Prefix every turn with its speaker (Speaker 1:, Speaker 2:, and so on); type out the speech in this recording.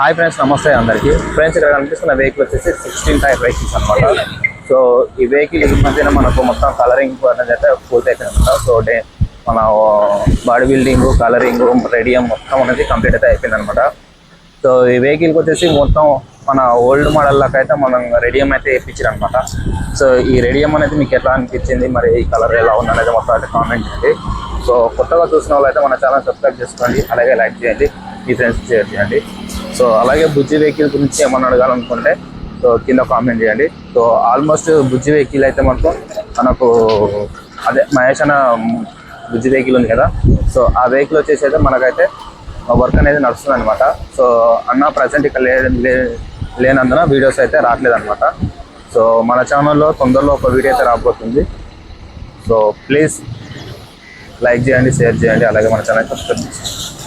Speaker 1: Hi friends నమస్తే అందరికీ. Friends ఇక్కడ కనిపిస్తున్న వెహికల్ వచ్చేసి సిక్స్టీన్ టైప్ వెహికల్స్ అనమాట సో ఈ వెహికల్ ఈ మధ్యన మనకు మొత్తం కలరింగ్ అనేది అయితే పూర్తి సో డే మన బాడీ బిల్డింగ్ కలరింగ్ రెడియం మొత్తం అనేది కంప్లీట్ అయితే అయిపోయింది అనమాట సో ఈ వెహికల్కి వచ్చేసి మొత్తం మన ఓల్డ్ మోడల్ అయితే మనం రెడియం అయితే వేయించారు అనమాట సో ఈ రెడియం అనేది మీకు ఎట్లా అనిపించింది? మరి ఈ కలర్ ఎలా ఉంది అనేది మొత్తం అయితే కామెంట్ చేయండి. సో కొత్తగా చూసిన వాళ్ళు అయితే మన ఛానల్ సబ్స్క్రైబ్ చేసుకోండి. అలాగే లైక్ చేయండి. మీ ఫ్రెండ్స్ షేర్ చేయండి. సో అలాగే బుజ్జి వెహికల్ గురించి ఏమన్నా అడగాలనుకుంటే సో కింద కామెంట్ చేయండి. సో ఆల్మోస్ట్ బుజ్జి వెహికల్ అయితే మనకు మనకు అదే మహేష్ అన్న బుజ్జి వెహికల్ ఉంది కదా. సో ఆ వెహికల్ వచ్చేసి అయితే మనకైతే వర్క్ అనేది నడుస్తుంది అనమాట సో అన్న ప్రజెంట్ ఇక్కడ లే లేనందున వీడియోస్ అయితే రావట్లేదు అనమాట సో మన ఛానల్లో తొందరలో ఒక వీడియో అయితే రాబోతుంది. సో ప్లీజ్ లైక్ చేయండి షేర్ చేయండి అలాగే మన ఛానల్ సబ్స్క్రైబ్ చేయండి.